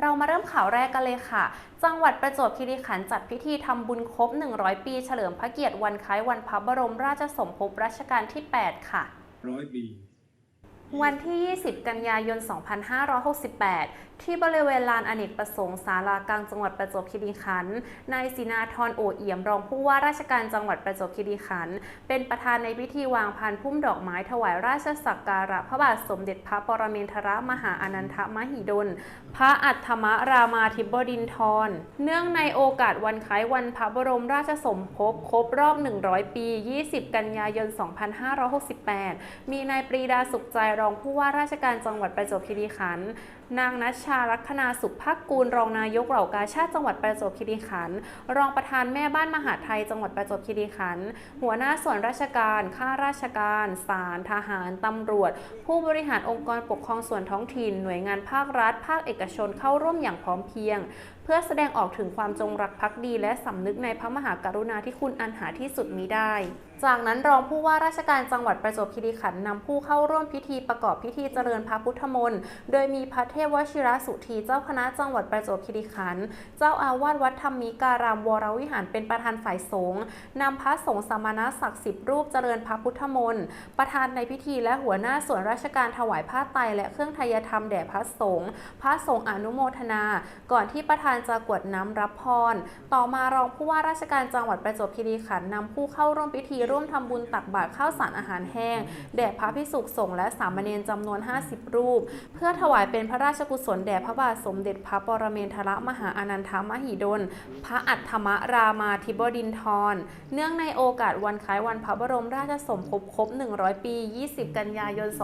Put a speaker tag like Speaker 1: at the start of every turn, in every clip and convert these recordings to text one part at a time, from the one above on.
Speaker 1: เรามาเริ่มข่าวแรกกันเลยค่ะ จังหวัดประจวบคีรีขันธ์จัดพิธีทำบุญครบ 100 ปี เฉลิมพระเกียรติวันคล้ายวันพระบรมราชสมภพรัชกาลที่ 8 ค่ะ
Speaker 2: ร้อยปี
Speaker 1: วันที่ 20 กันยายน 2568 ที่บริเวณลานอเนกประสงค์ศาลากลางจังหวัดประจวบคีรีขันธ์นายศินาธรโอเอี่ยมรองผู้ว่าราชการจังหวัดประจวบคีรีขันธ์เป็นประธานในพิธีวางพานพุ่มดอกไม้ถวายราชสักการะพระบาทสมเด็จพระปรมินทรมหาอนันทมหิดล พระอัฏฐมรามาธิบดินทร เนื่องในโอกาสวันคล้ายวันพระบรมราชสมภพครบรอบ 100 ปี 20 กันยายน 2568 มีนายปรีดาสุขใจรองผู้ว่าราชการจังหวัดประจวบคีรีขันธ์ นางนัชชาลัคนาสุภากูล รองนายกเหล่ากาชาติจังหวัดประจวบคีรีขันธ์รองประธานแม่บ้านมหาไทยจังหวัดประจวบคีรีขันธ์หัวหน้าส่วนราชการข้าราชการศาลทหารตำรวจ ผู้บริหารองค์กรปกครองส่วนท้องถิ่น หน่วยงานภาครัฐ ภาคเอกชนเข้าร่วมอย่างพร้อมเพรียง พื่อแสดงออกถึงความจงรักภักดี และสำนึกในพระมหากรุณาธิคุณอันหาที่สุดมิได้ จากนั้นรองผู้ว่าราชการจังหวัดประจวบคีรีขันธ์นำผู้เข้าร่วมพิธีประกอบพิธีเจริญพระพุทธมนต์โดยมีพระเทพวชิระสุธีเจ้าคณะจังหวัดประจวบคีรีขันธ์เจ้าอาวาสวัดธรรมิการามวรวิหารเป็นประธานฝ่ายสงฆ์นำพระสงฆ์สามณศักดิ์สิบรูปเจริญพระพุทธมนต์ประธานในพิธีและหัวหน้าส่วนราชการถวายผ้าไตรและเครื่องไทยธรรมแด่พระสงฆ์พระสงฆ์อนุโมทนา ก่อนที่ประธานจะกวดน้ำรับพร ต่อมารองผู้ว่าราชการจังหวัดประจวบคีรีขันธ์นำผู้เข้าร่วมพิธีร่วมทำบุญตักบาตรข้าวสารอาหารแห้งแด่พระพิสุสงฆ์และสามเณรจำนวน 50 รูป เพื่อถวายเป็นพระราชกุศลแด่พระบาทสมเด็จพระปรเมนทรมหาอนันทมหิดล พระอัฏฐมรามาธิบดินทร เนื่องในโอกาสวันคล้ายวันพระบรมราชสมภพครบ 100 ปี 20 กันยายน 2568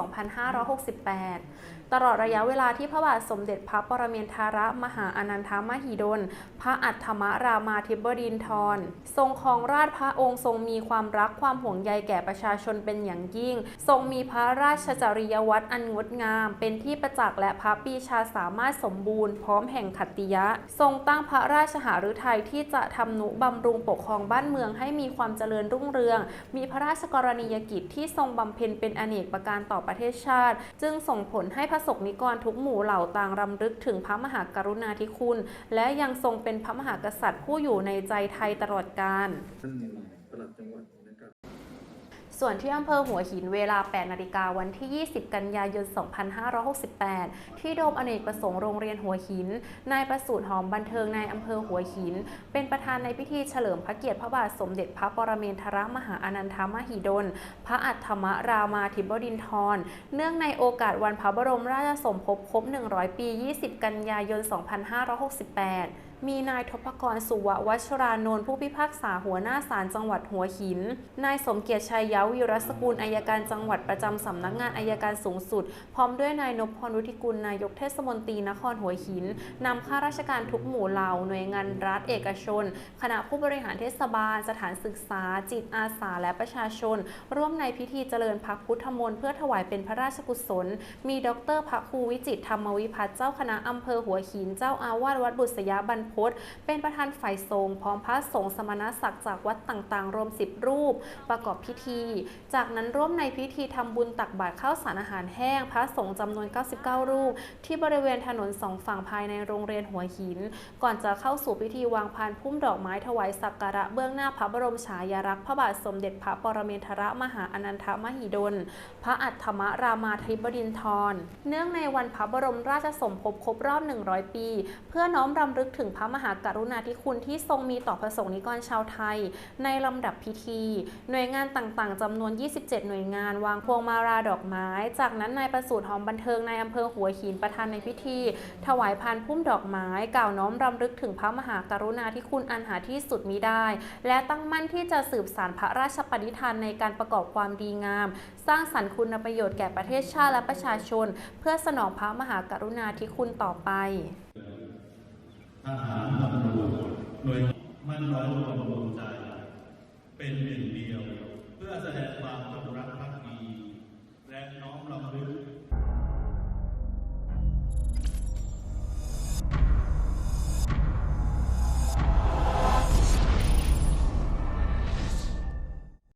Speaker 1: ตลอดระยะเวลาที่พระบาทสมเด็จพระปรเมนทรมหาอนันทมหิดล พระอัฏฐมรามาธิบดินทร ทรงครองราชพระองค์ทรงมีความรักความห่วงใยแก่ประชาชนเป็นอย่างยิ่ง ทรงมีพระราชจริยวัตรอันงดงาม เป็นที่ประจักษ์และพระปีชาสามารถสมบูรณ์ พร้อมแห่งขัตติยะ ทรงตั้งพระราชหฤทัยที่จะทำนุบำรุงปกครองบ้านเมืองให้มีความเจริญรุ่งเรือง มีพระราชกรณียกิจที่ทรงบำเพ็ญเป็นอเนกประการต่อประเทศชาติ จึงส่งผลให้พระสงฆ์นิกรทุกหมู่เหล่าต่างรำลึกถึงพระมหากรุณาธิคุณ และยังทรงเป็นพระมหากษัตริย์ผู้อยู่ในใจไทยตลอดกาล
Speaker 2: ท่านปลัดจังหวัดนะครับ
Speaker 1: ส่วนที่อำเภอหัวหินเวลา 8 นาฬิกาวันที่ 20 กันยายน 2568 ที่โดมอเนกประสงค์โรงเรียนหัวหิน นายประสูติหอมบันเทิงนายอำเภอหัวหิน เป็นประธานในพิธีเฉลิมพระเกียรติพระบาทสมเด็จพระปรเมนทรมหาอนันทมหิดล พระอัฏฐมรามาธิบดินทร เนื่องในโอกาสวันพระบรมราชสมภพครบ 100 ปี 20 กันยายน 2568มีนายทพกรสุววัชรานนท์ผู้พิพากษาหัวหน้าศาลจังหวัดหัวหิน นายสมเกียรติชัยยาวิรสกุลอายการจังหวัดประจำสำนักงานอายการสูงสุด พร้อมด้วยนายนพพรวุฒิกุลนายกเทศมนตรีนครหัวหินนำข้าราชการทุกหมู่เหล่าหน่วยงานรัฐเอกชน คณะผู้บริหารเทศบาล สถานศึกษา จิตอาสาและประชาชน ร่วมในพิธีเจริญพระพุทธมนต์เพื่อถวายเป็นพระราชกุศล มีดรพระครูวิจิตธรรมวิพัฒน์เจ้าคณะอำเภอหัวหิน เจ้าอาวาสวัดบุษยบรรพตเป็นประธานฝ่ายสงฆ์พร้อมพระสงฆ์สมณศักดิ์จากวัดต่างๆ รวม 10 รูป ประกอบพิธี จากนั้นร่วมในพิธีทำบุญตักบาตรข้าวสารอาหารแห้ง พระสงฆ์จำนวน 99 รูป ที่บริเวณถนนสองฝั่งภายในโรงเรียนหัวหิน ก่อนจะเข้าสู่พิธีวางพานพุ่มดอกไม้ถวายสักการะเบื้องหน้าพระบรมฉายาลักษณ์พระบาทสมเด็จพระปรเมนทรมหาอนันทมหิดล พระอัฏฐมรามาธิบดินทร เนื่องในวันพระบรมราชสมภพครบรอบ 100 ปี เพื่อน้อมรำลึกถึงพระมหากรุณาธิคุณที่ทรงมีต่อพระสงฆ์นิกรชาวไทย ในลำดับพิธี หน่วยงานต่างๆจำนวน 27 หน่วยงาน วางพวงมาราดอกไม้ จากนั้นนายประสูติหอมบันเทิงในอำเภอหัวหินประธานในพิธี ถวายพานพุ่มดอกไม้ กล่าวน้อมรำลึกถึงพระมหากรุณาธิคุณอันหาที่สุดมิได้ และตั้งมั่นที่จะสืบสานพระราชปณิธานในการประกอบความดีงาม สร้างสรรค์คุณประโยชน์แก่ประเทศชาติและประชาชน เพื่อสนองพระมหากรุณาธิคุณต่อไป
Speaker 3: ทหารตำรวจหน่วยมันร้อยรวมรวมใจ เป็นหนึ่งเดียว เพื่อแสดงความจงรักภักดี และน้อมรำลึก